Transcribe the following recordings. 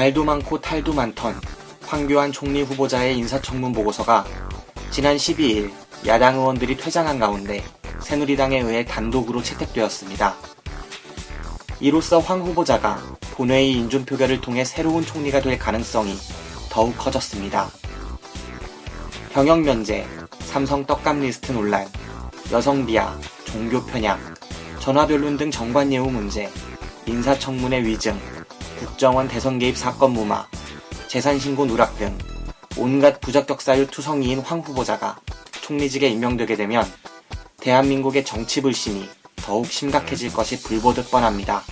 말도 많고 탈도 많던 황교안 총리 후보자의 인사청문 보고서가 지난 12일 야당 의원들이 퇴장한 가운데 새누리당에 의해 단독으로 채택되었습니다. 이로써 황 후보자가 본회의 인준표결을 통해 새로운 총리가 될 가능성이 더욱 커졌습니다. 병역 면제, 삼성 떡값 리스트 논란, 여성 비하, 종교 편향, 전화 변론 등 정관 예우 문제, 인사청문회 위증, 국정원 대선 개입 사건 무마, 재산 신고 누락 등 온갖 부적격 사유 투성이인 황 후보자가 총리직에 임명되게 되면 대한민국의 정치 불신이 더욱 심각해질 것이 불보듯 뻔합니다.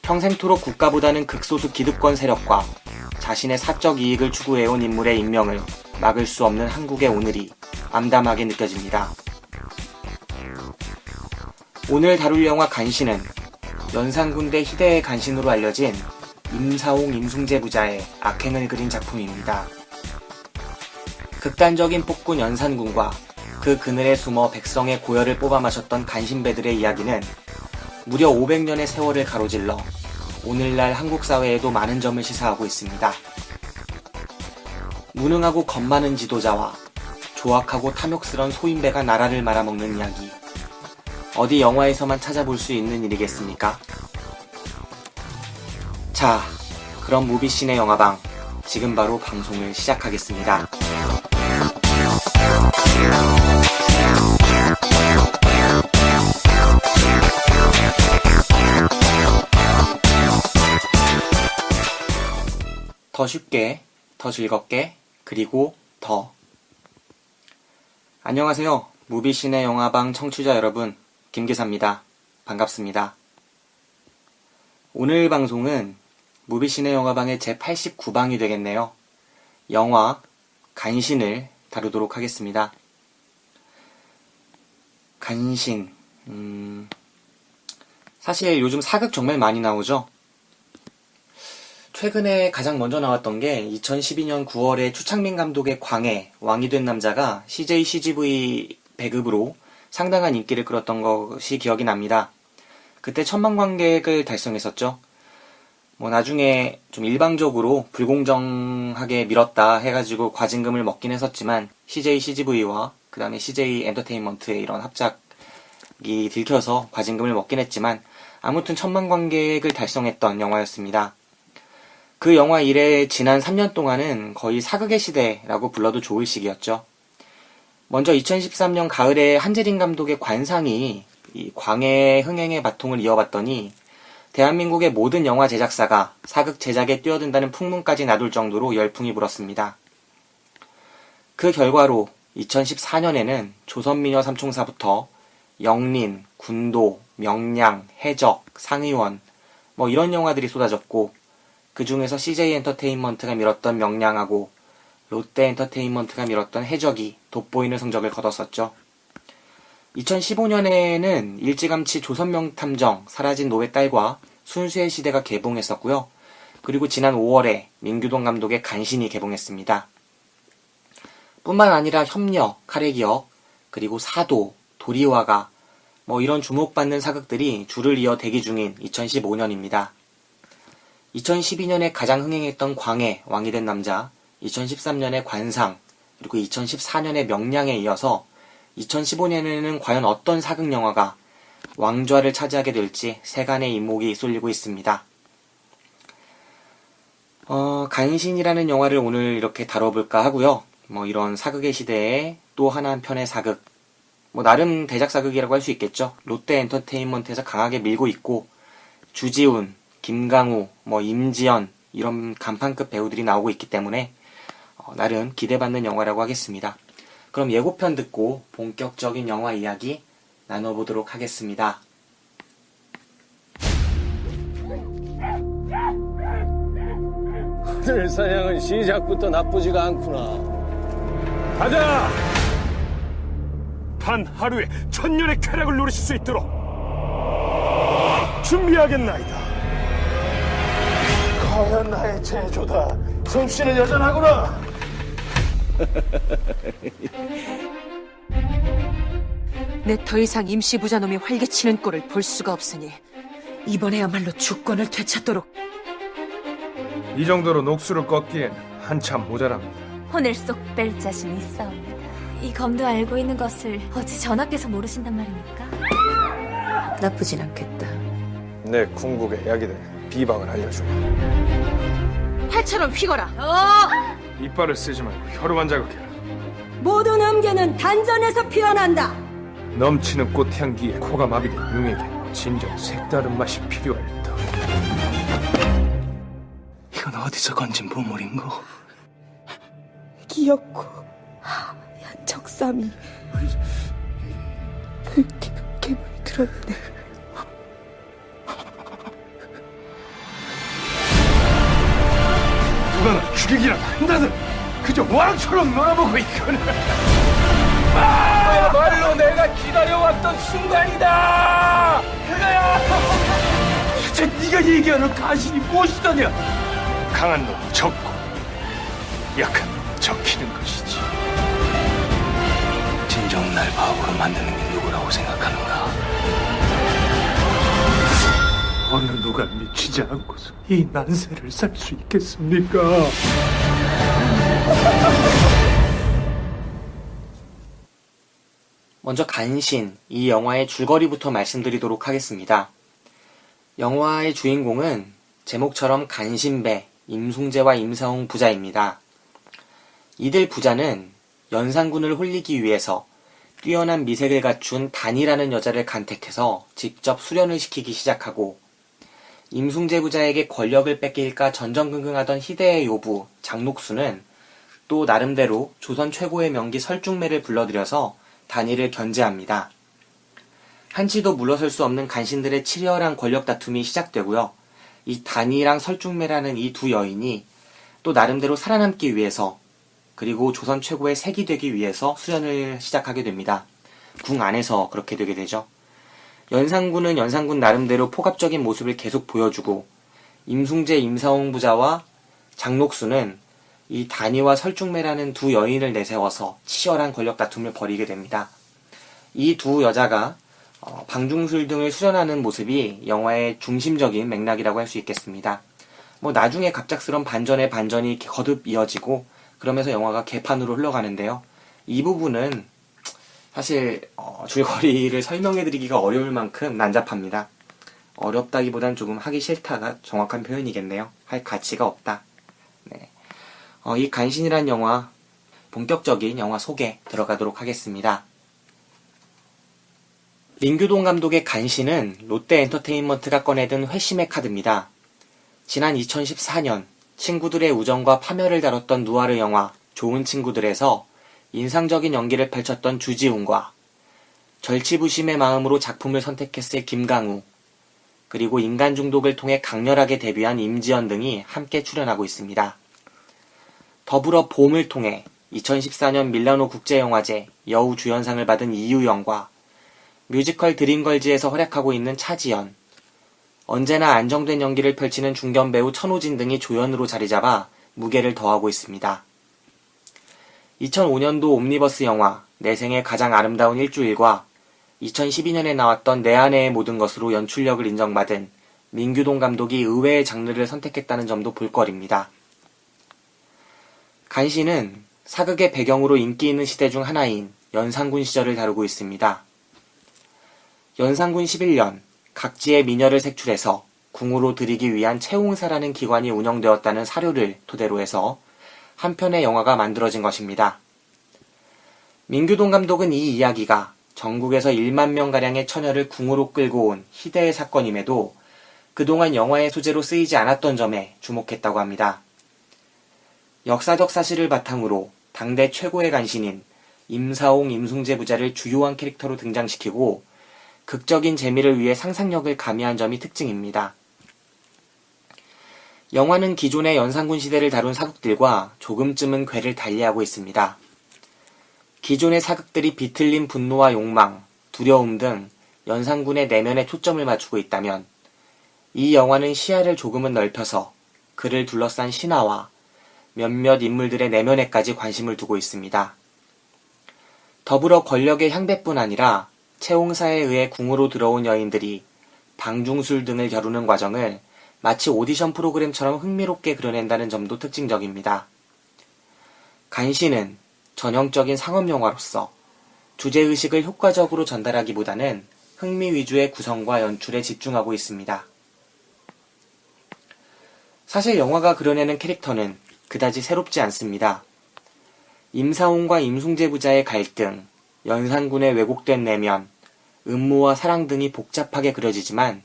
평생토록 국가보다는 극소수 기득권 세력과 자신의 사적 이익을 추구해온 인물의 임명을 막을 수 없는 한국의 오늘이 암담하게 느껴집니다. 오늘 다룰 영화 간신은 연산군대 희대의 간신으로 알려진 임사홍 임승재 부자의 악행을 그린 작품입니다. 극단적인 폭군 연산군과 그 그늘에 숨어 백성의 고열을 뽑아 마셨던 간신배들의 이야기는 무려 500년의 세월을 가로질러 오늘날 한국 사회에도 많은 점을 시사하고 있습니다. 무능하고 겁 많은 지도자와 조악하고 탐욕스런 소인배가 나라를 말아먹는 이야기. 어디 영화에서만 찾아볼 수 있는 일이겠습니까? 자, 그럼 무비신의 영화방 지금 바로 방송을 시작하겠습니다. 더 쉽게, 더 즐겁게, 그리고 더. 안녕하세요. 무비신의 영화방 청취자 여러분, 김기사입니다. 반갑습니다. 오늘 방송은 무비신의 영화방의 제 89방이 되겠네요. 영화 간신을 다루도록 하겠습니다. 간신, 음, 사실 요즘 사극 정말 많이 나오죠? 최근에 가장 먼저 나왔던 게 2012년 9월에 추창민 감독의 광해, 왕이 된 남자가 CJ CGV 배급으로 상당한 인기를 끌었던 것이 기억이 납니다. 그때 천만 관객을 달성했었죠. 뭐 나중에 좀 일방적으로 불공정하게 밀었다 해가지고 과징금을 먹긴 했었지만 CJ CGV와 그 다음에 CJ 엔터테인먼트의 이런 합작이 들켜서 과징금을 먹긴 했지만 아무튼 천만 관객을 달성했던 영화였습니다. 그 영화 이래 지난 3년 동안은 거의 사극의 시대라고 불러도 좋을 시기였죠. 먼저 2013년 가을에 한재린 감독의 관상이 이 광해 흥행의 바통을 이어봤더니 대한민국의 모든 영화 제작사가 사극 제작에 뛰어든다는 풍문까지 나돌 정도로 열풍이 불었습니다. 그 결과로 2014년에는 조선미녀 삼총사부터 영린, 군도, 명량, 해적, 상의원 뭐 이런 영화들이 쏟아졌고 그 중에서 CJ 엔터테인먼트가 밀었던 명량하고 롯데 엔터테인먼트가 밀었던 해적이 돋보이는 성적을 거뒀었죠. 2015년에는 일찌감치 조선명탐정, 사라진 노의 딸과 순수의 시대가 개봉했었고요. 그리고 지난 5월에 민규동 감독의 간신이 개봉했습니다. 뿐만 아니라 협력, 카레기역, 그리고 사도, 도리와가 뭐 이런 주목받는 사극들이 줄을 이어 대기 중인 2015년입니다. 2012년에 가장 흥행했던 광해, 왕이 된 남자, 2013년에 관상, 그리고 2014년에 명량에 이어서 2015년에는 과연 어떤 사극 영화가 왕좌를 차지하게 될지 세간의 이목이 쏠리고 있습니다. 어, 간신이라는 영화를 오늘 이렇게 다뤄볼까 하고요. 뭐 이런 사극의 시대에 또 하나 한 편의 사극, 뭐 나름 대작 사극이라고 할 수 있겠죠. 롯데 엔터테인먼트에서 강하게 밀고 있고 주지훈, 김강우, 뭐 임지연 이런 간판급 배우들이 나오고 있기 때문에 어, 나름 기대받는 영화라고 하겠습니다. 그럼 예고편 듣고 본격적인 영화 이야기 나눠보도록 하겠습니다. 하늘 사냥은 시작부터 나쁘지가 않구나. 가자! 단 하루에 천년의 쾌락을 누리실 수 있도록 준비하겠나이다. 과연 나의 제조다. 솜씨는 여전하구나. 내 더 이상 임시 부자놈이 활개치는 꼴을 볼 수가 없으니 이번에야말로 주권을 되찾도록 이 정도로 녹수를 꺾기엔 한참 모자랍니다. 혼을 쏙 뺄 자신 있사옵니다. 이 검도 알고 있는 것을 어찌 전하께서 모르신단 말입니까? 나쁘진 않겠다. 내 궁극의 약이 될 비방을 알려주마. 활처럼 휘거라. 이빨을 쓰지 말고 혀로만 자극해라. 모든 음계는 단전에서 피어난다. 넘치는 꽃향기에 코가 마비된 용에게 진정 색다른 맛이 필요할 터. 이건 어디서 건진 보물인고? 귀엽고 하얀 적삼이 불티는 괴물 들었네. 죽이기라도 한다든 그저 왕처럼 놀아보고 있거늘. 그야말로 내가 기다려왔던 순간이다. 그거야. 도대체 네가 얘기하는 가신이 무엇이더냐? 강한 놈 적고 약한 놈 적히는 것이지. 진정 날 바보로 만드는 게 누구라고 생각하는가? 어느 누가 미치지 않고서 이 난세를 살 수 있겠습니까? 먼저 간신, 이 영화의 줄거리부터 말씀드리도록 하겠습니다. 영화의 주인공은 제목처럼 간신배, 임송재와 임사홍 부자입니다. 이들 부자는 연산군을 홀리기 위해서 뛰어난 미색을 갖춘 단이라는 여자를 간택해서 직접 수련을 시키기 시작하고 임숭재 부자에게 권력을 뺏길까 전전긍긍하던 희대의 요부 장록수는 또 나름대로 조선 최고의 명기 설중매를 불러들여서 단위를 견제합니다. 한치도 물러설 수 없는 간신들의 치열한 권력 다툼이 시작되고요. 이 단이랑 설중매라는 이 두 여인이 또 나름대로 살아남기 위해서 그리고 조선 최고의 색이 되기 위해서 수련을 시작하게 됩니다. 궁 안에서 그렇게 되게 되죠. 연산군은 연산군 나름대로 포갑적인 모습을 계속 보여주고 임숭재 임사홍 부자와 장록수는 이 단이와 설중매라는 두 여인을 내세워서 치열한 권력 다툼을 벌이게 됩니다. 이 두 여자가 어, 방중술 등을 수련하는 모습이 영화의 중심적인 맥락이라고 할 수 있겠습니다. 뭐 나중에 갑작스런 반전의 반전이 거듭 이어지고 그러면서 영화가 개판으로 흘러가는데요. 이 부분은 사실 어, 줄거리를 설명해드리기가 어려울 만큼 난잡합니다. 어렵다기보단 조금 하기 싫다가 정확한 표현이겠네요. 할 가치가 없다. 네. 어, 이 간신이란 영화 본격적인 영화 소개 들어가도록 하겠습니다. 민규동 감독의 간신은 롯데 엔터테인먼트가 꺼내든 회심의 카드입니다. 지난 2014년 친구들의 우정과 파멸을 다뤘던 누아르 영화 좋은 친구들에서 인상적인 연기를 펼쳤던 주지훈과 절치부심의 마음으로 작품을 선택했을 김강우, 그리고 인간 중독을 통해 강렬하게 데뷔한 임지연 등이 함께 출연하고 있습니다. 더불어 봄을 통해 2014년 밀라노 국제영화제 여우 주연상을 받은 이유영과 뮤지컬 드림걸즈에서 활약하고 있는 차지연, 언제나 안정된 연기를 펼치는 중견 배우 천호진 등이 조연으로 자리 잡아 무게를 더하고 있습니다. 2005년도 옴니버스 영화 내 생의 가장 아름다운 일주일과 2012년에 나왔던 내 안에의 모든 것으로 연출력을 인정받은 민규동 감독이 의외의 장르를 선택했다는 점도 볼거리입니다. 간신은 사극의 배경으로 인기 있는 시대 중 하나인 연산군 시절을 다루고 있습니다. 연산군 11년 각지의 미녀를 색출해서 궁으로 들이기 위한 채용사라는 기관이 운영되었다는 사료를 토대로 해서 한 편의 영화가 만들어진 것입니다. 민규동 감독은 이 이야기가 전국에서 1만 명가량의 처녀를 궁으로 끌고 온 희대의 사건임에도 그동안 영화의 소재로 쓰이지 않았던 점에 주목했다고 합니다. 역사적 사실을 바탕으로 당대 최고의 간신인 임사홍 임숭재 부자를 주요한 캐릭터로 등장시키고 극적인 재미를 위해 상상력을 가미한 점이 특징입니다. 영화는 기존의 연산군 시대를 다룬 사극들과 조금쯤은 궤를 달리하고 있습니다. 기존의 사극들이 비틀린 분노와 욕망, 두려움 등 연산군의 내면에 초점을 맞추고 있다면 이 영화는 시야를 조금은 넓혀서 그를 둘러싼 신화와 몇몇 인물들의 내면에까지 관심을 두고 있습니다. 더불어 권력의 향배뿐 아니라 채용사에 의해 궁으로 들어온 여인들이 방중술 등을 겨루는 과정을 마치 오디션 프로그램처럼 흥미롭게 그려낸다는 점도 특징적입니다. 간신은 전형적인 상업 영화로서 주제의식을 효과적으로 전달하기보다는 흥미 위주의 구성과 연출에 집중하고 있습니다. 사실 영화가 그려내는 캐릭터는 그다지 새롭지 않습니다. 임사홍과 임숭재 부자의 갈등, 연산군의 왜곡된 내면, 음모와 사랑 등이 복잡하게 그려지지만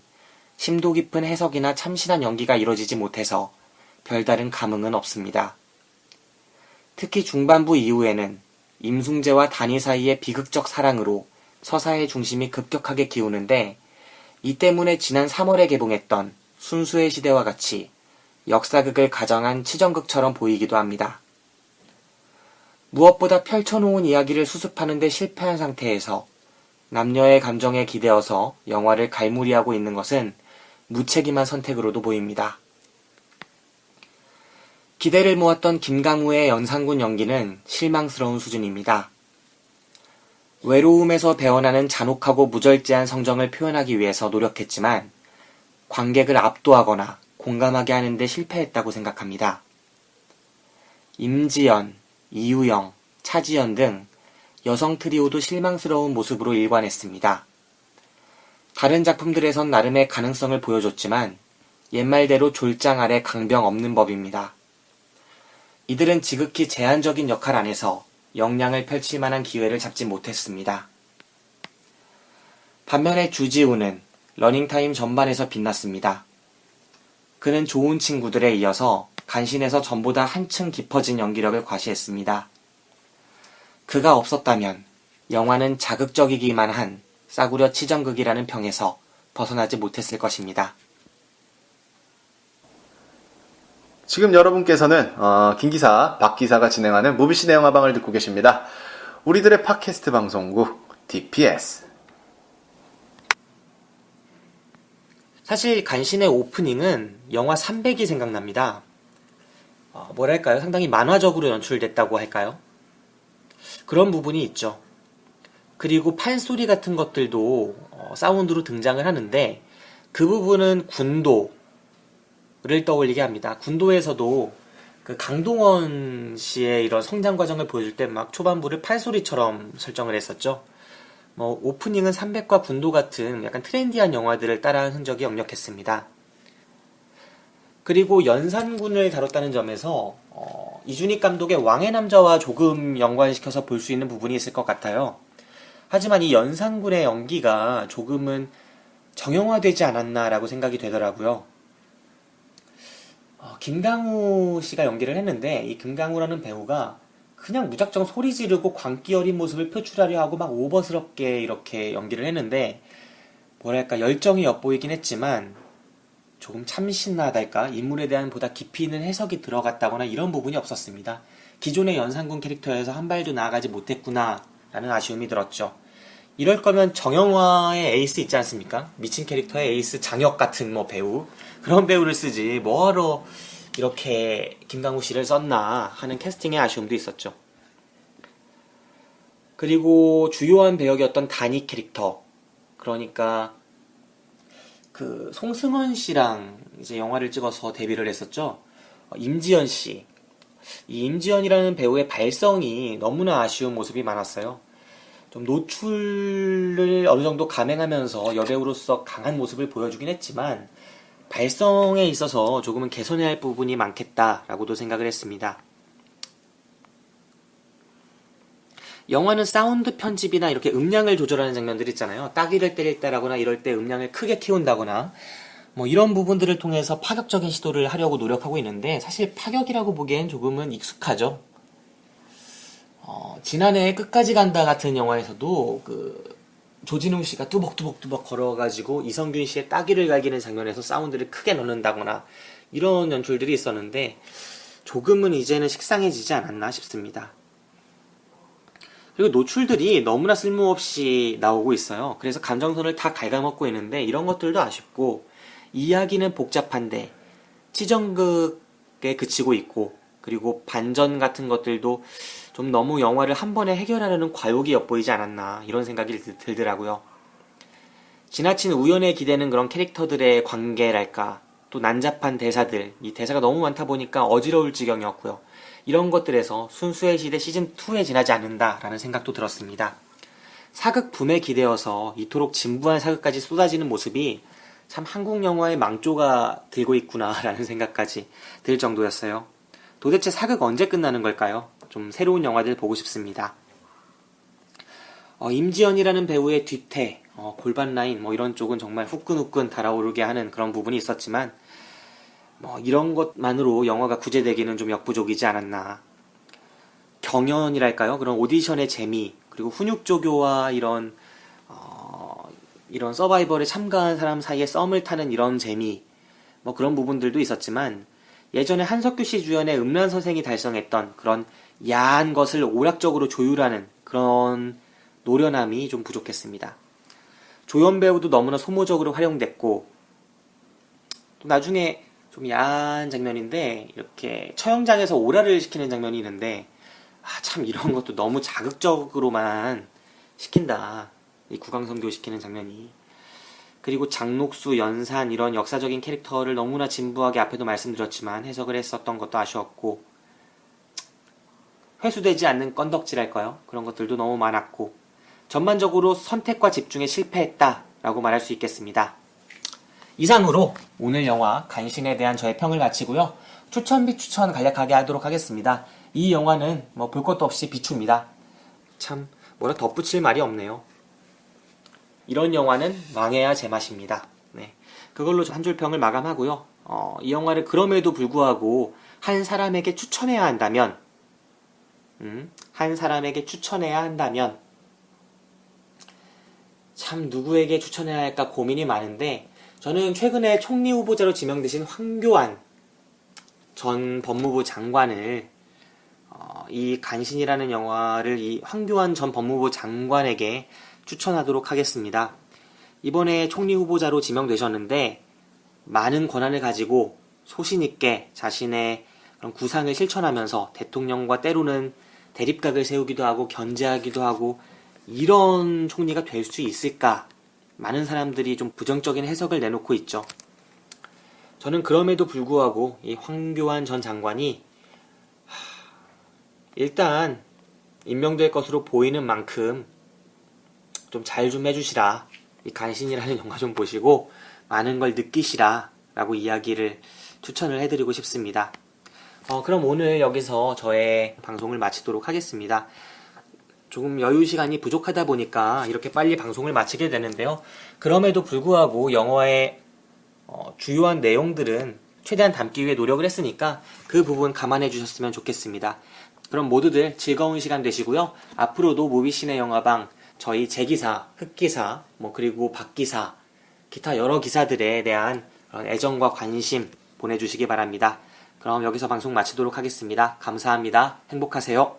심도 깊은 해석이나 참신한 연기가 이루어지지 못해서 별다른 감흥은 없습니다. 특히 중반부 이후에는 임숭재와 단위 사이의 비극적 사랑으로 서사의 중심이 급격하게 기우는데 이 때문에 지난 3월에 개봉했던 순수의 시대와 같이 역사극을 가정한 치정극처럼 보이기도 합니다. 무엇보다 펼쳐놓은 이야기를 수습하는데 실패한 상태에서 남녀의 감정에 기대어서 영화를 갈무리하고 있는 것은 무책임한 선택으로도 보입니다. 기대를 모았던 김강우의 연상군 연기는 실망스러운 수준입니다. 외로움에서 배어나는 잔혹하고 무절제한 성정을 표현하기 위해서 노력했지만 관객을 압도하거나 공감하게 하는데 실패했다고 생각합니다. 임지연, 이유영, 차지연 등 여성 트리오도 실망스러운 모습으로 일관했습니다. 다른 작품들에선 나름의 가능성을 보여줬지만 옛말대로 졸장 아래 강병 없는 법입니다. 이들은 지극히 제한적인 역할 안에서 역량을 펼칠 만한 기회를 잡지 못했습니다. 반면에 주지우는 러닝타임 전반에서 빛났습니다. 그는 좋은 친구들에 이어서 간신에서 전보다 한층 깊어진 연기력을 과시했습니다. 그가 없었다면 영화는 자극적이기만 한 싸구려 치정극이라는 평에서 벗어나지 못했을 것입니다. 지금 여러분께서는 어, 김기사, 박기사가 진행하는 무비시네 영화방을 듣고 계십니다. 우리들의 팟캐스트 방송국 DPS. 사실 간신의 오프닝은 영화 300이 생각납니다. 어, 뭐랄까요? 상당히 만화적으로 연출됐다고 할까요? 그런 부분이 있죠. 그리고 판소리 같은 것들도 어, 사운드로 등장을 하는데 그 부분은 군도를 떠올리게 합니다. 군도에서도 그 강동원 씨의 이런 성장 과정을 보여줄 때 막 초반부를 판소리처럼 설정을 했었죠. 뭐 오프닝은 300과 군도 같은 약간 트렌디한 영화들을 따라한 흔적이 역력했습니다. 그리고 연산군을 다뤘다는 점에서 어, 이준익 감독의 왕의 남자와 조금 연관시켜서 볼 수 있는 부분이 있을 것 같아요. 하지만 이 연산군의 연기가 조금은 정형화되지 않았나라고 생각이 되더라고요. 어, 김강우 씨가 연기를 했는데 이 김강우라는 배우가 그냥 무작정 소리 지르고 광기 어린 모습을 표출하려 하고 막 오버스럽게 이렇게 연기를 했는데 뭐랄까 열정이 엿보이긴 했지만 조금 참신하달까 인물에 대한 보다 깊이 있는 해석이 들어갔다거나 이런 부분이 없었습니다. 기존의 연산군 캐릭터에서 한 발도 나아가지 못했구나 라는 아쉬움이 들었죠. 이럴 거면 정영화의 에이스 있지 않습니까? 미친 캐릭터의 에이스 장혁 같은 뭐 배우 그런 배우를 쓰지 뭐하러 이렇게 김강우 씨를 썼나 하는 캐스팅의 아쉬움도 있었죠. 그리고 주요한 배역이었던 단위 캐릭터 그러니까 그 송승헌 씨랑 이제 영화를 찍어서 데뷔를 했었죠. 어, 임지연 씨. 이 임지연이라는 배우의 발성이 너무나 아쉬운 모습이 많았어요. 좀 노출을 어느 정도 감행하면서 여배우로서 강한 모습을 보여주긴 했지만 발성에 있어서 조금은 개선해야 할 부분이 많겠다라고도 생각을 했습니다. 영화는 사운드 편집이나 이렇게 음량을 조절하는 장면들 있잖아요. 따귀를 때릴 때라거나 이럴 때 음량을 크게 키운다거나 뭐 이런 부분들을 통해서 파격적인 시도를 하려고 노력하고 있는데 사실 파격이라고 보기엔 조금은 익숙하죠. 어, 지난해 끝까지 간다 같은 영화에서도 그 조진웅 씨가 뚜벅뚜벅뚜벅 걸어가지고 이성균 씨의 따귀를 갈기는 장면에서 사운드를 크게 넣는다거나 이런 연출들이 있었는데 조금은 이제는 식상해지지 않았나 싶습니다. 그리고 노출들이 너무나 쓸모없이 나오고 있어요. 그래서 감정선을 다 갉아먹고 있는데 이런 것들도 아쉽고 이야기는 복잡한데 치정극에 그치고 있고 그리고 반전 같은 것들도 좀 너무 영화를 한 번에 해결하려는 과욕이 엿보이지 않았나 이런 생각이 들- 들더라고요. 지나친 우연에 기대는 그런 캐릭터들의 관계랄까 또 난잡한 대사들, 이 대사가 너무 많다 보니까 어지러울 지경이었고요. 이런 것들에서 순수의 시대 시즌 2에 지나지 않는다라는 생각도 들었습니다. 사극 붐에 기대어서 이토록 진부한 사극까지 쏟아지는 모습이 참 한국 영화의 망조가 들고 있구나라는 생각까지 들 정도였어요. 도대체 사극 언제 끝나는 걸까요? 좀 새로운 영화들 보고 싶습니다. 어, 임지연이라는 배우의 뒤태, 어, 골반 라인 뭐 이런 쪽은 정말 후끈후끈 달아오르게 하는 그런 부분이 있었지만 뭐 이런 것만으로 영화가 구제되기는 좀 역부족이지 않았나. 경연이랄까요? 그런 오디션의 재미 그리고 훈육조교와 이런 어, 이런 서바이벌에 참가한 사람 사이에 썸을 타는 이런 재미 뭐 그런 부분들도 있었지만 예전에 한석규 씨 주연의 음란 선생이 달성했던 그런 야한 것을 오락적으로 조율하는 그런 노련함이 좀 부족했습니다. 조연 배우도 너무나 소모적으로 활용됐고 또 나중에 좀 야한 장면인데 이렇게 처형장에서 오라를 시키는 장면이 있는데 아, 참 이런 것도 너무 자극적으로만 시킨다. 이 구강성교 시키는 장면이. 그리고 장록수, 연산 이런 역사적인 캐릭터를 너무나 진부하게 앞에도 말씀드렸지만 해석을 했었던 것도 아쉬웠고 회수되지 않는 건덕질할까요? 그런 것들도 너무 많았고 전반적으로 선택과 집중에 실패했다라고 말할 수 있겠습니다. 이상으로 오늘 영화 간신에 대한 저의 평을 마치고요. 추천 비 추천 간략하게 하도록 하겠습니다. 이 영화는 뭐 볼 것도 없이 비춥니다. 참 뭐라 덧붙일 말이 없네요. 이런 영화는 망해야 제맛입니다. 네. 그걸로 한 줄 평을 마감하고요. 어, 이 영화를 그럼에도 불구하고 한 사람에게 추천해야 한다면, 음, 한 사람에게 추천해야 한다면, 참 누구에게 추천해야 할까 고민이 많은데, 저는 최근에 총리 후보자로 지명되신 황교안 전 법무부 장관을 어, 이 간신이라는 영화를 이 황교안 전 법무부 장관에게 추천하도록 하겠습니다. 이번에 총리 후보자로 지명되셨는데 많은 권한을 가지고 소신 있게 자신의 그런 구상을 실천하면서 대통령과 때로는 대립각을 세우기도 하고 견제하기도 하고 이런 총리가 될 수 있을까? 많은 사람들이 좀 부정적인 해석을 내놓고 있죠. 저는 그럼에도 불구하고 이 황교안 전 장관이 일단 임명될 것으로 보이는 만큼 좀잘좀 해주시라. 이 간신이라는 영화 좀 보시고 많은 걸 느끼시라. 라고 이야기를 추천을 해드리고 싶습니다. 어, 그럼 오늘 여기서 저의 방송을 마치도록 하겠습니다. 조금 여유 시간이 부족하다 보니까 이렇게 빨리 방송을 마치게 되는데요. 그럼에도 불구하고 영화의 어, 주요한 내용들은 최대한 담기 위해 노력을 했으니까 그 부분 감안해 주셨으면 좋겠습니다. 그럼 모두들 즐거운 시간 되시고요. 앞으로도 모비시네 영화방 저희 제기사, 흑기사, 뭐 그리고 박기사, 기타 여러 기사들에 대한 그런 애정과 관심 보내주시기 바랍니다. 그럼 여기서 방송 마치도록 하겠습니다. 감사합니다. 행복하세요.